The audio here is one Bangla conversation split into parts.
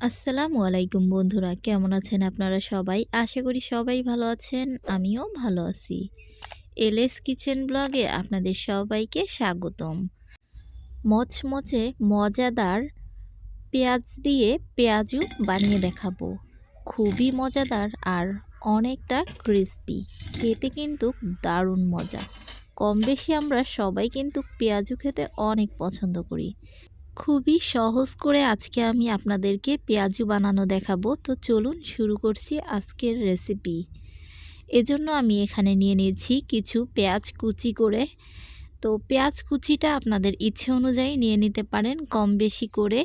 আসসালামু আলাইকুম বন্ধুরা, কেমন আছেন আপনারা সবাই? আশা করি সবাই ভালো আছেন, আমিও ভালো আছি। এলএস কিচেন ব্লগে আপনাদের সবাইকে স্বাগতম। মচমচে মজাদার পেঁয়াজ দিয়ে পেঁয়াজু বানিয়ে দেখাবো। খুবই মজাদার আর অনেকটা ক্রিস্পি খেতে কিন্তু দারুণ মজা। কম বেশি আমরা সবাই কিন্তু পেঁয়াজু খেতে অনেক পছন্দ করি। খুবই সহজ করে আজকে আমি আপনাদেরকে পেঁয়াজু বানানো দেখাবো। তো চলুন শুরু করছি আজকের রেসিপি এজন্য আমি এখানে নিয়ে নিয়েছি কিছু পেঁয়াজ কুচি করে। তো পেঁয়াজ কুচিটা আপনাদের ইচ্ছে অনুযায়ী নিয়ে নিতে পারেন কম বেশি করে।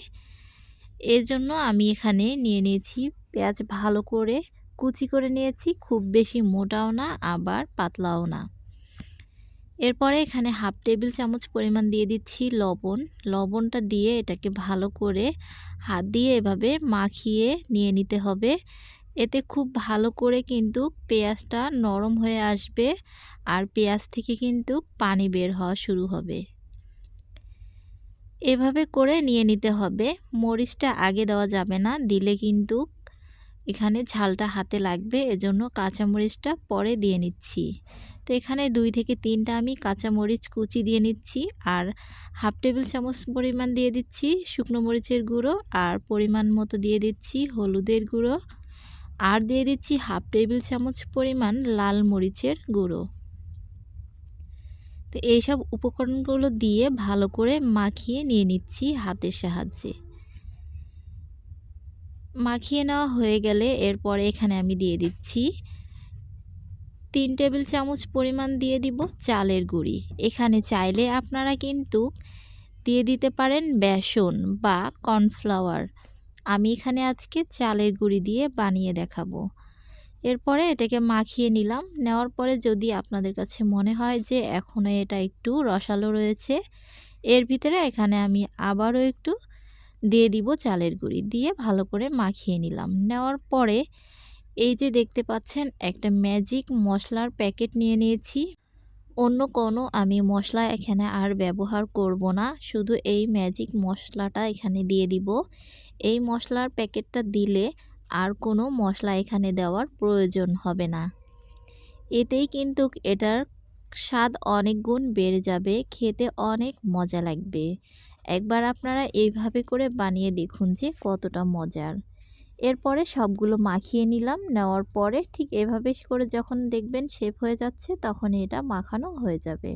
এর জন্য আমি এখানে নিয়ে নিয়েছি পেঁয়াজ ভালো করে। কুচি করে নিয়েছি, খুব বেশি মোটাও না, আবার পাতলাও না। এরপরে এখানে হাফ টেবিল চামচ পরিমাণ দিয়ে দিচ্ছি লবণ। লবণটা দিয়ে এটাকে ভালো করে হাত দিয়ে এভাবে মাখিয়ে নিয়ে নিতে হবে। এতে খুব ভালো করে কিন্তু পেঁয়াজটা নরম হয়ে আসবে আর পেঁয়াজ থেকে কিন্তু পানি বের হওয়া শুরু হবে। এভাবে করে নিয়ে নিতে হবে। মরিচটা আগে দেওয়া যাবে না, দিলে কিন্তু এখানে ঝালটা হাতে লাগবে। এজন্য কাঁচামরিচটা পরে দিয়ে নিচ্ছি। তো এখানে দুই থেকে তিনটা আমি কাঁচামরিচ কুচি দিয়ে নিচ্ছি আর হাফ টেবিল চামচ পরিমাণ দিয়ে দিচ্ছি শুকনো মরিচের গুঁড়ো আর পরিমাণ মতো দিয়ে দিচ্ছি হলুদের গুঁড়ো। আর দিয়ে দিচ্ছি হাফ টেবিল চামচ পরিমাণ লাল মরিচের গুঁড়ো। তো এইসব উপকরণগুলো দিয়ে ভালো করে মাখিয়ে নিয়ে নিচ্ছি হাতের সাহায্যে। মাখিয়ে নেওয়া হয়ে গেলে এরপরে এখানে আমি দিয়ে দিচ্ছি তিন টেবিল চামচ পরিমাণ দিয়ে দিব চালের গুঁড়ি। এখানে চাইলে আপনারা কিন্তু দিয়ে দিতে পারেন বেসন বা কর্নফ্লাওয়ার। আমি এখানে আজকে চালের গুঁড়ি দিয়ে বানিয়ে দেখাবো। এরপরে এটাকে মাখিয়ে নিলাম। নেওয়ার পরে যদি আপনাদের কাছে মনে হয় যে এখনও এটা একটু রসালো রয়েছে, এর ভিতরে এখানে আমি আবারও একটু দিয়ে দিব চালের গুঁড়ি। দিয়ে ভালো করে মাখিয়ে নিলাম। নেওয়ার পরে এই যে দেখতে পাচ্ছেন, একটা ম্যাজিক মশলার প্যাকেট নিয়ে নিয়েছি। অন্য কোনো আমি মশলা এখানে আর ব্যবহার করব না, শুধু এই ম্যাজিক মশলাটা এখানে দিয়ে দিব। এই মশলার প্যাকেটটা দিলে আর কোনো মশলা এখানে দেওয়ার প্রয়োজন হবে না। এতেই কিন্তু এটার স্বাদ অনেক গুণ বেড়ে যাবে, খেতে অনেক মজা লাগবে। একবার আপনারা এইভাবে করে বানিয়ে দেখুন যে কতটা মজার। এরপরে সবগুলো মাখিয়ে নিলাম। নেওয়ার পরে ঠিক এভাবে করে যখন দেখবেন শেপ হয়ে যাচ্ছে তখন এটা মাখানো হয়ে যাবে।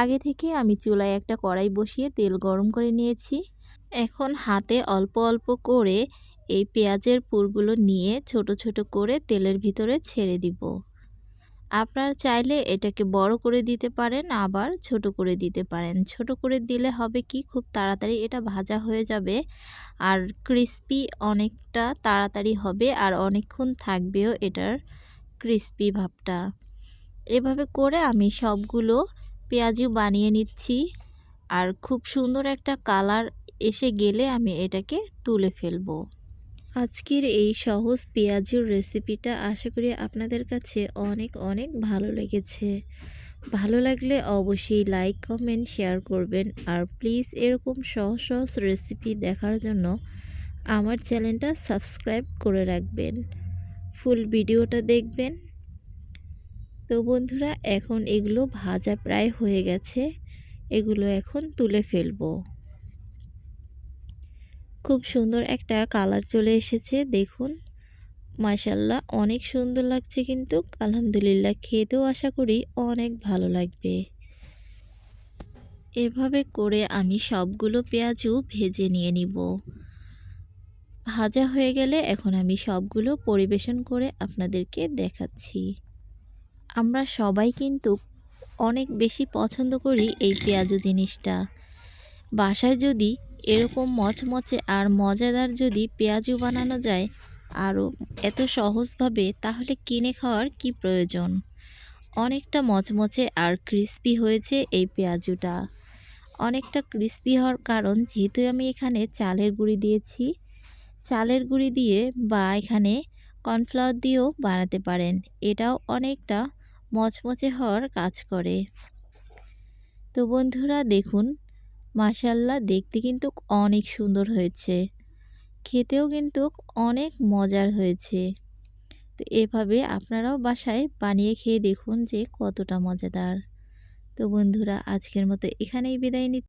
আগে থেকে আমি চুলায় একটা কড়াই বসিয়ে তেল গরম করে নিয়েছি। এখন হাতে অল্প অল্প করে এই পেঁয়াজের পুরগুলো নিয়ে ছোট ছোট করে তেলের ভিতরে ছেড়ে দিব। আপনারা চাইলে এটাকে বড় করে দিতে পারেন, আবার ছোট করে দিতে পারেন। ছোট করে দিলে হবে কি? খুব তাড়াতাড়ি এটা ভাজা হয়ে যাবে আর ক্রিস্পি অনেকটা তাড়াতাড়ি হবে আর অনেকক্ষণ থাকবেও এটার ক্রিস্পি ভাবটা। এভাবে করে আমি সবগুলো পেঁয়াজু বানিয়ে নিচ্ছি আর খুব সুন্দর একটা কালার এসে গেলে আমি এটাকে তুলে ফেলব। আজকের এই সহজ পেঁয়াজুর রেসিপিটা আশা করি আপনাদের কাছে অনেক অনেক ভালো লেগেছে। ভালো লাগলে অবশ্যই লাইক কমেন্ট শেয়ার করবেন। আর প্লিজ এরকম সহজ সহজ রেসিপি দেখার জন্য আমার চ্যানেলটা সাবস্ক্রাইব করে রাখবেন। ফুল ভিডিওটা দেখবেন। তো বন্ধুরা, এখন এগুলো ভাজা প্রায় হয়ে গেছে। এগুলো এখন তুলে ফেলব। খুব সুন্দর একটা কালার চলে এসেছে, দেখুন। মাশাল্লাহ অনেক সুন্দর লাগছে কিন্তু। আলহামদুলিল্লাহ, খেতেও আশা করি অনেক ভালো লাগবে। এভাবে করে আমি সবগুলো পেঁয়াজও ভেজে নিয়ে নিব। ভাজা হয়ে গেলে এখন আমি সবগুলো পরিবেশন করে আপনাদেরকে দেখাচ্ছি। আমরা সবাই কিন্তু অনেক বেশি পছন্দ করি এই পেঁয়াজু জিনিসটা। বাসায় যদি এরকম মচমচে আর মজাদার যদি পেঁয়াজু বানানো যায় আরও এত সহজভাবে, তাহলে কিনে খাওয়ার কি প্রয়োজন? অনেকটা মচমচে আর ক্রিস্পি হয়েছে এই পেঁয়াজুটা। অনেকটা ক্রিস্পি হওয়ার কারণ যেহেতু আমি এখানে চালের গুঁড়ি দিয়েছি। চালের গুঁড়ি দিয়ে বা এখানে কর্নফ্লাওয়ার দিয়েও বানাতে পারেন। এটাও অনেকটা মচমচে হওয়ার কাজ করে। তো বন্ধুরা, দেখুন মাশাল্লাহ, দেখতে কিন্তু অনেক সুন্দর হয়েছে। খেতেও কিন্তু অনেক মজার হয়েছে। তো এভাবে আপনারাও বাসায় বানিয়ে খেয়ে দেখুন যে কতটা মজাদার। তো বন্ধুরা, আজকের মতো এখানেই বিদায় নিচ্ছি